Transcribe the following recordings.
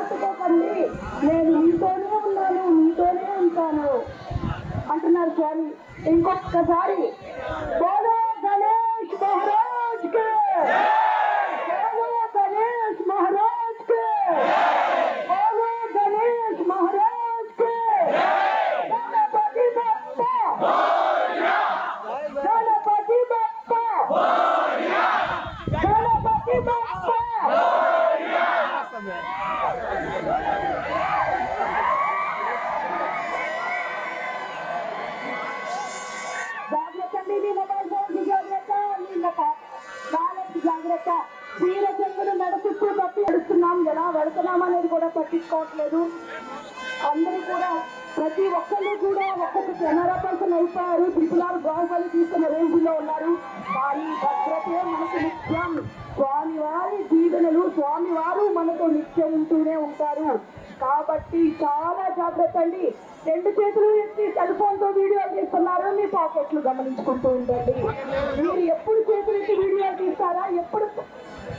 పోగొట్టుకోకండి నేను మీతోనే ఉన్నాను మీతోనే ఉంటాను అంటున్నారు స్వామి ఇంకొకసారి బోలో గణేష్ మహారాజ్ కే బోలో గణేష్ మహారాజ్ కే బోలో గణేష్ మహారాజ్ కే గణపతి బప్ప గణపతి బప్ప గణపతి బప్ప వాళ్ళకి జాగ్రత్త తీర చెంగులు నడుచుతూ తప్పి నడుస్తున్నాం. ఎలా వెళుతున్నాం అనేది కూడా పట్టించుకోవట్లేదు. అందరూ కూడా ప్రతి ఒక్కళ్ళు కూడా ఒక్కొక్క కెమెరా పర్సన్ అయిపోయారు. త్రిపులారు బాహుబలి తీసుకున్న రేంజ్లో ఉన్నారు. కానీ భద్రతే మనకు నిత్యం. స్వామివారి దీవెనలు స్వామివారు మనతో నిత్యం ఉంటూనే ఉంటారు. కాబట్టి చాలా జాగ్రత్త అండి. రెండు చేతులు ఎత్తి సెల్ ఫోన్తో వీడియో చేస్తున్నారు మీ పాకెట్లు గమనించుకుంటూ ఉండండి. మీరు ఎప్పుడు చేతులు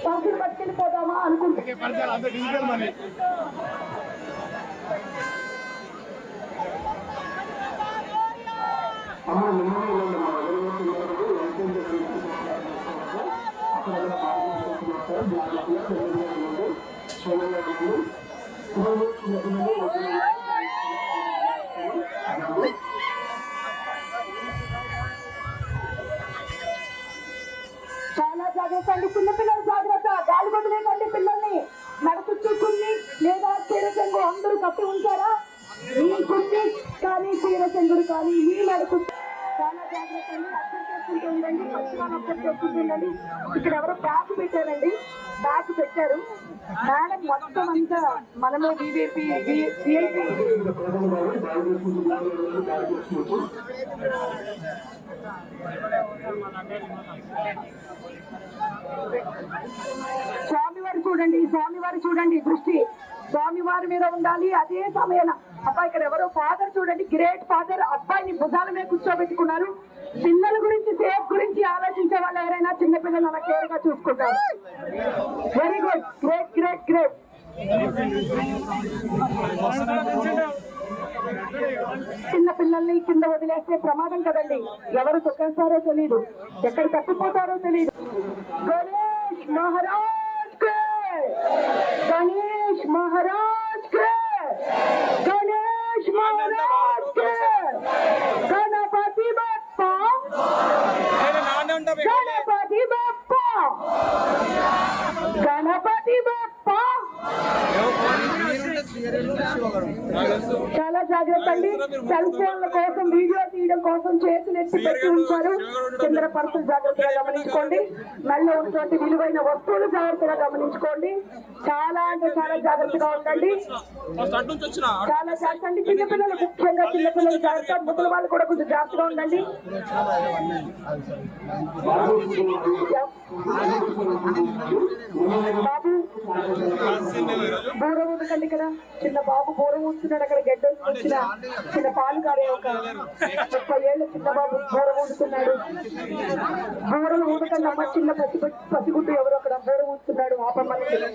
పర్సులు పట్టుకెళ్ళిపోదామా అనుకుంటున్నారు చాలా జాగ్రత్త అండి. చిన్నపిల్లలు జాగ్రత్త. గాలి వదిలేకండి పిల్లల్ని. నడుచుకుని లేదా చీరచెంగు అందరూ కట్టి ఉంటారా ఈ చుట్టి కానీ చీరచెంగుడు కానీ ఈ నడుకు చాలా జాగ్రత్త అండి. అర్థం చేసుకుంటూ ఉండండి. ఫస్ట్ అర్థం చేసుకుంటూ ఉండండి. ఇక్కడ ఎవరో బ్యాగ్ పెట్టారండి. బ్యాగ్ పెట్టారు. మేడం మొత్తం అంతా మనమే బీబీపీ విఐపీ స్వామివారు చూడండి స్వామివారు చూడండి దృష్టి. స్వామివారి మీద ఉండాలి అదే సమయాన. అబ్బాయి ఇక్కడ ఎవరో ఫాదర్ చూడండి గ్రేట్ ఫాదర్ అబ్బాయిని భుజాల మీద కూర్చోబెట్టుకున్నారు. పిల్లల గురించి సేఫ్ గురించి ఆలోచించే వాళ్ళు ఎవరైనా చిన్నపిల్లలు అలా కేర్గా చూసుకుంటారు. Very good great great great చిన్న పిల్లల్ని కింద వదిలేస్తే ప్రమాదం కదండి. ఎవరు తొక్కేస్తారో తెలియదు ఎక్కడ తప్పిపోతారో తెలియదు గణేష్ చాలా జాగ్రత్త అండి. సెల్ ఫోన్ల కోసం వీడియో తీయడం కోసం చేతులు ఎత్తి పెట్టి ఉంచారు కింద పర్సులు జాగ్రత్తగా గమనించుకోండి. మెల్ల ఉన్నటువంటి విలువైన వస్తువులు జాగ్రత్తగా గమనించుకోండి. చాలా అంటే చాలా జాగ్రత్తగా ఉండండి. చాలా జాగ్రత్త అండి. చిన్నపిల్లలు ముఖ్యంగా చిన్నపిల్లలు జాగ్రత్త. ముసలి వాళ్ళు కూడా కొంచెం జాగ్రత్తగా ఉండండి. బాబు. బూర ఊదకండి ఇక్కడ చిన్న బాబు బూర ఊదుతున్నాడు అక్కడ గడ్డ వచ్చిన చిన్న పాలు కారే ఒక ముప్పై ఏళ్ళ చిన్న బాబు బూర ఊదుతున్నాడు బూరలు అమ్మ చిన్న పసి పసిగుడ్డు ఎవరు అక్కడ బూర ఊదుతున్నాడు. ఆపమ్మని